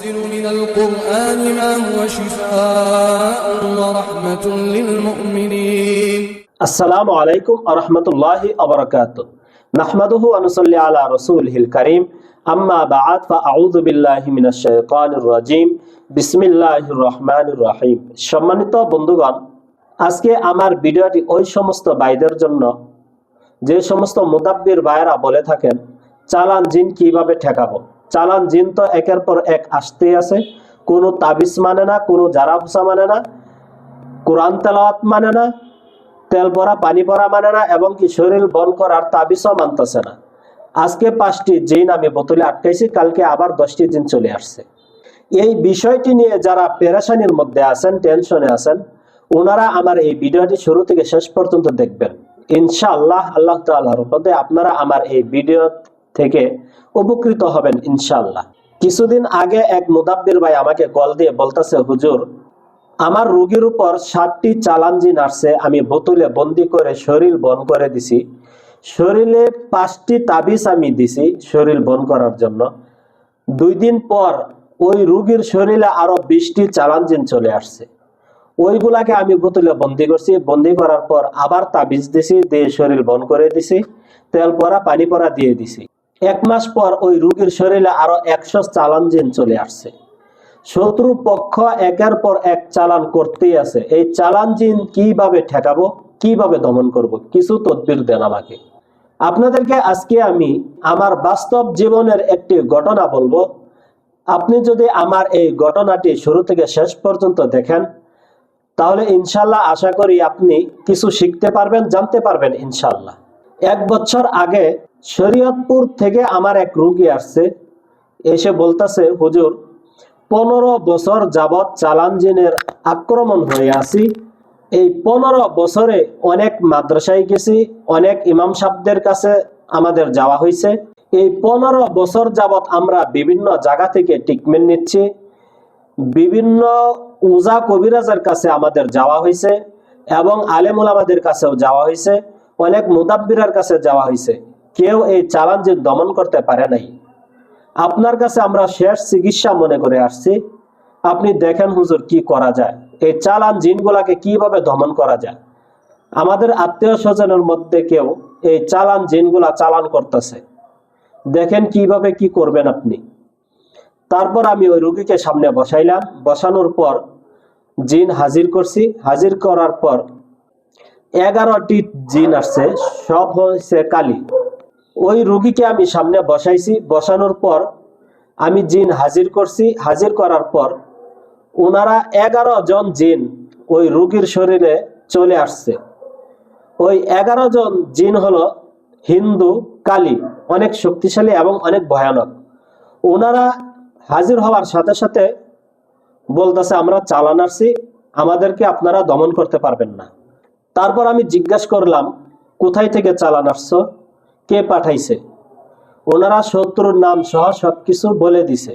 وننزل من القرآن ما هو شفاء ورحمة للمؤمنين আসসালামু আলাইকুম আরহামতুল্লাহি আবরাকাত নাহমাদুহু আনুসাল্লি আলা রসুলহিল করিম আম্মা বাআদ ফাআউযু বিল্লাহি মিনাশ শাইতানির রাজিম বিসমিল্লাহির রহমানির রহিম সম্মানিত বন্ধুগণ আজকে আমার ভিডিওটি ওই সমস্ত ভাইদের জন্য যে সমস্ত মুদাব্বির ভাইয়েরা বলে থাকেন চালান জিন কিভাবে ঠেকাবো চালান জিন তো একের পর এক আসতেই আছে। কোনো তাবিজ মানে না, কোনো জারা ফুসা মানে না, কোরআন তেলাওয়াত মানে না, তেল পরা পানি পরা মানে না, এবং কি শরীর বন করার তাবিজও মানতেছে না। আজকে পাঁচটি জিন আমি বোতলে আটকাইছি, কালকে আবার দশটি জিন চলে আসছে। এই বিষয়টি নিয়ে যারা পেরেশানির মধ্যে আছেন, টেনশনে আছেন, ওনারা আমার এই ভিডিওটি শুরু থেকে শেষ পর্যন্ত দেখবেন। ইনশাআল্লাহ, আল্লাহ তাআলার রহমতে আপনারা আমার এই ভিডিও থেকে উপকৃত হবেন, ইনশাআল্লাহ। কিছুদিন আগে এক মুদাব্বির ভাই আমাকে কল দিয়ে বলতেছে, হুজুর, আমার রোগীর উপর ষাটটি চালানজি নার্সে আমি বোতলে বন্দি করে শরীর বন করে দিছি। শরীরে পাঁচটি তাবিজ আমি দিছি শরীর বন করার জন্য। দুই দিন পর ওই রুগীর শরীরে আরও বিশটি চালানজিন চলে আসছে। ওইগুলাকে আমি বোতলে বন্দি করছি, বন্দি করার পর আবার তাবিজ দিছি, দিয়ে শরীর বন করে দিছি, তেল পরা, পানি পরা দিয়ে দিছি। এক মাস পর ওই রুগীর শরীরে আরও একশো চালানজিন চলে আসছে। শত্রু পক্ষ একের পর এক চালান করতেই আছে। এই চালান জিন কীভাবে ঠেকাবো, কীভাবে দমন করব, কিছু তদবির দেন আমাকে। আপনাদেরকে আজকে আমি আমার বাস্তব জীবনের একটি ঘটনা বলব। আপনি যদি আমার এই ঘটনাটি শুরু থেকে শেষ পর্যন্ত দেখেন, তাহলে ইনশাল্লাহ আশা করি আপনি কিছু শিখতে পারবেন, জানতে পারবেন ইনশাল্লাহ। এক বছর আগে শরীয়তপুর থেকে আমার এক রুগী আসছে। এসে বলতেছে, হুজুর, পনেরো বছর যাবৎ চালান জিনের আক্রমণ হয়ে আছি। এই পনেরো বছরে অনেক মাদ্রাসায় গেছি, অনেক ইমাম সাহেবদের কাছে আমাদের যাওয়া হয়েছে। এই পনেরো বছর যাবৎ আমরা বিভিন্ন জায়গা থেকে ট্রিটমেন্ট নিচ্ছি। বিভিন্ন উজা কবিরাজের কাছে আমাদের যাওয়া হয়েছে এবং আলেমুল আমাদের কাছেও যাওয়া হয়েছে। অনেক মুদাব্বিরার কাছে যাওয়া হয়েছে। কেউ এই চালান জিন দমন করতে পারে নাই। আপনার কাছে আমরা শেষ চিকিৎসা মনে করে আসছি। আপনি দেখেন হুজুর কি করা যায়। এই চালান জিনগুলাকে কীভাবে দমন করা যায়। আমাদের আত্মীয় স্বজনের মধ্যে কেউ এই চালান জিনগুলা চালান করতেছে। দেখেন কীভাবে কি করবেন আপনি। তারপর আমি ওই রুগীকে সামনে বসাইলাম। বসানোর পর জিন হাজির করছি। হাজির করার পর এগারোটি জিন আসছে। সব হয়েছে কালি। ওই রুগীকে আমি সামনে বসাইছি। বসানোর পর আমি জিন হাজির করছি। হাজির করার পর ওনারা এগারো জন জিন ওই রুগীর শরীরে চলে আসছে। ওই এগারো জন জিন হলো হিন্দু, কালী, অনেক শক্তিশালী এবং অনেক ভয়ানক। ওনারা হাজির হওয়ার সাথে সাথে বলতেছে, আমরা চালান আসছি আমাদেরকে আপনারা দমন করতে পারবেন না। তারপর আমি জিজ্ঞাসা করলাম, কোথায় থেকে চালান আসছো কে পাঠাইছে? ওনারা শত্রুর নাম সহ সবকিছু বলে দিছে।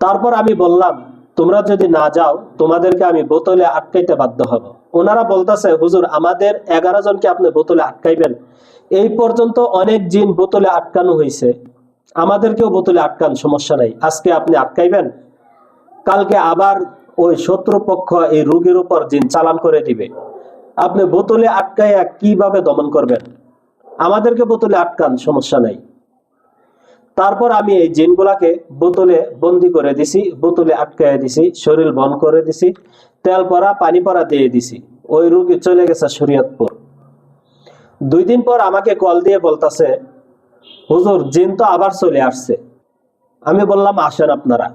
তারপর আমি বললাম, তোমরা যদি না যাও, তোমাদেরকে আমি বোতলে আটকাইতে বাধ্য হব। ওনারা বলতেছে, হুজুর, আমাদের এগারো জনকে আপনি বোতলে আটকাইবেন। এই পর্যন্ত অনেক জিন বোতলে আটকানো হয়েছে আমাদেরকেও বোতলে আটকান, সমস্যা নাই। আজকে আপনি আটকাইবেন? কালকে আবার ওই শত্রু পক্ষ এই রোগীর উপর জিন চালান করে দিবে। আপনি বোতলে আটকাইয়া কীভাবে দমন করবেন? আমাদেরকে বোতলে আটকান, সমস্যা নাই। তারপর আমি এই জিনগুলাকে বোতলে বন্দি করে দিছি, বোতলে আটকাইয়া দিছি, শরীর বন করে দিছি, তেল পরা, পানি পরা দিয়ে দিছি। ওই রুগী চলে গেছে শরীয়তপুর। দুই দিন পর আমাকে কল দিয়ে বলতাছে, হুজুর, জিন তো আবার চলে আসছে। আমি বললাম, আসেন আপনারা।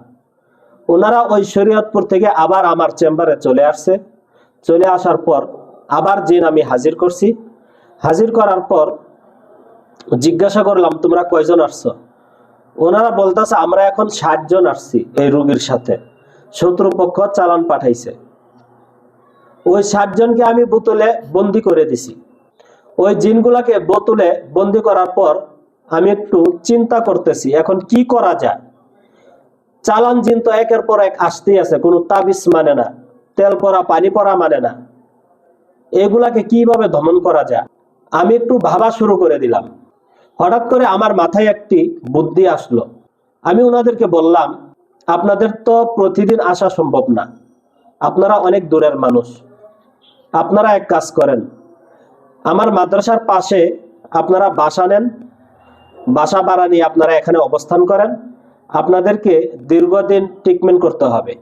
ওনারা ওই শরীয়তপুর থেকে আবার আমার চেম্বারে চলে আসছে। চলে আসার পর আবার জিন আমি হাজির করছি। হাজির করার পর জিজ্ঞাসা করলাম, তোমরা কয়জন আসছো? ওনারা বলতেছে, আমরা এখন ষাট জন আসছি এই রোগীর সাথে। শত্রুপক্ষ চালান পাঠাইছে। ওই ষাট জনকে আমি বোতলে বন্দি করে দিছি। ওই জিনগুলাকে বোতলে বন্দি করার পর আমি একটু চিন্তা করতেছি, এখন কি করা যায়? চালান জিন তো একের পর এক আসতেই আছে, কোনো তাবিজ মানে না, তেল পরা, পানি পরা মানে না। এগুলাকে কীভাবে দমন করা যায়? আমি একটু ভাবা শুরু করে দিলাম। হঠাৎ করে আমার মাথায় একটি বুদ্ধি আসলো। আমি ওনাদেরকে বললাম, আপনাদের তো প্রতিদিন আসা সম্ভব না। আপনারা অনেক দূরের মানুষ। আপনারা এক কাজ করেন। আমার মাদ্রাসার পাশে আপনারা বাসা নেন। বাসা ভাড়া নিয়ে আপনারা এখানে অবস্থান করেন। আপনাদেরকে দীর্ঘদিন ট্রিটমেন্ট করতে হবে।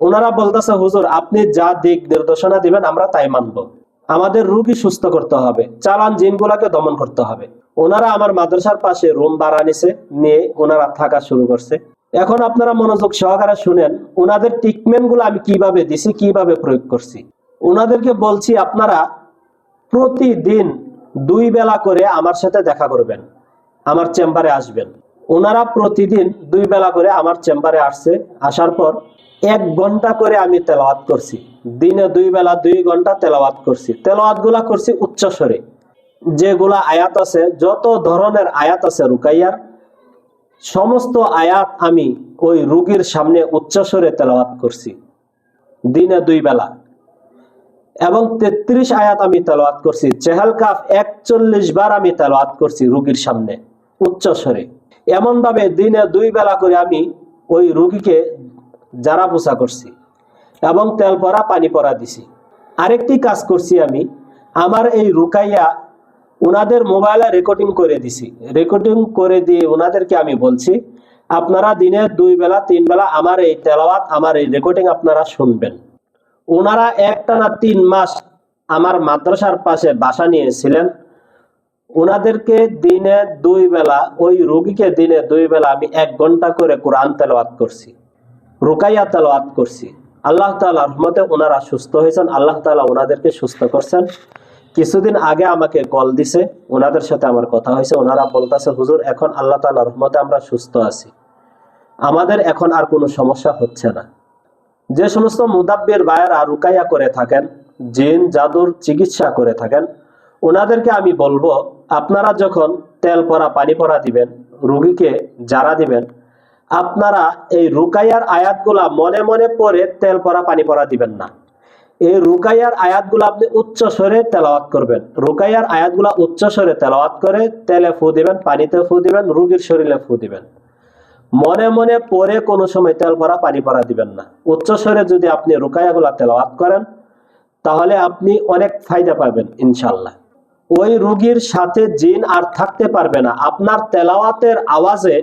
ওনারা বলতেছে, হুজুর, আপনি যা দিক নির্দেশনা দিবেন, আমরা তাই মানব। আমাদের রুগী সুস্থ করতে হবে, চালান জিনগুলাকে দমন করতে হবে। ওনারা আমার মাদ্রাসার পাশে রুম ভাড়া নিছে, নিয়ে ওনারা থাকা শুরু করছে। এখন আপনারা মনোযোগ সহকারে শুনেন, ওনাদের ট্রিটমেন্টগুলো আমি কীভাবে দিছি, কীভাবে প্রয়োগ করছি। ওনাদেরকে বলছি, আপনারা প্রতিদিন দুই বেলা করে আমার সাথে দেখা করবেন, আমার চেম্বারে আসবেন। ওনারা প্রতিদিন দুই বেলা করে আমার চেম্বারে আসছে, আসার পর এক ঘণ্টা করে আমি তেলাওয়াত করছি। দিনে দুই বেলা দুই ঘণ্টা তেলাওয়াত করছি। তেলাওয়াতগুলা করছি উচ্চস্বরে যেগুলা আয়াত আছে, যত ধরনের আয়াত আছে রুকাইয়ার, সমস্ত আয়াত আমি ওই রুগীর সামনে উচ্চস্বরে তেলাওয়াত করছি, দিনে দুই বেলা। এবং তেত্রিশ আয়াত আমি তেলাওয়াত করছি চেহাল কাফ একচল্লিশ বার আমি তেলাওয়াত করছি রুগীর সামনে উচ্চস্বরে এমন ভাবে দিনে দুই বেলা করে আমি ওই রুগীকে জারা পোষা করছি। এবং তেল পরা পানি পরা দিছি। আরেকটি কাজ করছি আমি। আমার এই রুকাইয়া ওনাদের মোবাইলে রেকর্ডিং করে দিছি। রেকর্ডিং করে দিয়ে ওনাদেরকে আমি বলছি, আপনারা দিনে দুই বেলা, তিন বেলা আমার এই তেলাওয়াত, আমার এই রেকর্ডিং আপনারা শুনবেন। ওনারা একটানা তিন মাস আমার মাদ্রাসার পাশে বাসা নিয়েছিলেন। ওনাদেরকে দিনে দুই বেলা, ওই রোগীকে দিনে দুই বেলা আমি এক ঘণ্টা করে কোরআন তেলাওয়াত করছি, রুকাইয়া তেলাওয়াত করছি। আল্লাহ তাআলা রহমতে ওনারা সুস্থ হয়েছেন, আল্লাহ তালা ওনাদেরকে সুস্থ করছেন। কিছুদিন আগে আমাকে কল দিছে, ওনাদের সাথে আমার কথা হয়েছে, ওনারা বলতেছে, হুজুর, এখন আল্লাহ তাআলা রহমতে আমরা সুস্থ আছি। আমাদের এখন আর কোনো সমস্যা হচ্ছে না। যে সমস্ত মুদাব্বির বায়েরা রুকাইয়া করে থাকেন, জিন, জাদুর চিকিৎসা করে থাকেন, ওনাদেরকে আমি বলব, আপনারা যখন তেল পরা, পানি পরা দিবেন, রুগীকে যারা দিবেন আপনারা এই রুকাইয়ার আয়াতগুলা মনে মনে পড়ে তেল পরা, পানি পরা দিবেন না। এই রুকাইয়ার আয়াতগুলো আপনি উচ্চ স্বরে তেলাওয়াত করবেন। রুকাইয়ার আয়াতগুলা উচ্চ স্বরে তেলাওয়াত করে তেলে ফু দিবেন, পানিতে ফু দিবেন, রুগীর শরীরে ফু দিবেন। মনে মনে পরে কোনো সময় তেল ভরা পানি পরা দিবেন না। উচ্চ স্বরে যদি আপনি রুকায়াগুলা তেলাওয়াত করেন, তাহলে আপনি অনেক ফায়দা পাবেন ইনশাল্লাহ ওই রুগীর সাথে জিন আর থাকতে পারবে না। আপনার তেলাওয়াতের আওয়াজে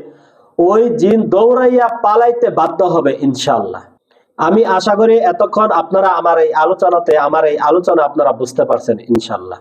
ওই জিন দৌড়াইয়া পালাইতে বাধ্য হবে ইনশাল্লাহ আমি আশা করি এতক্ষণ আপনারা আমার এই আলোচনাতে, আমার এই আলোচনা আপনারা বুঝতে পারছেন ইনশাল্লাহ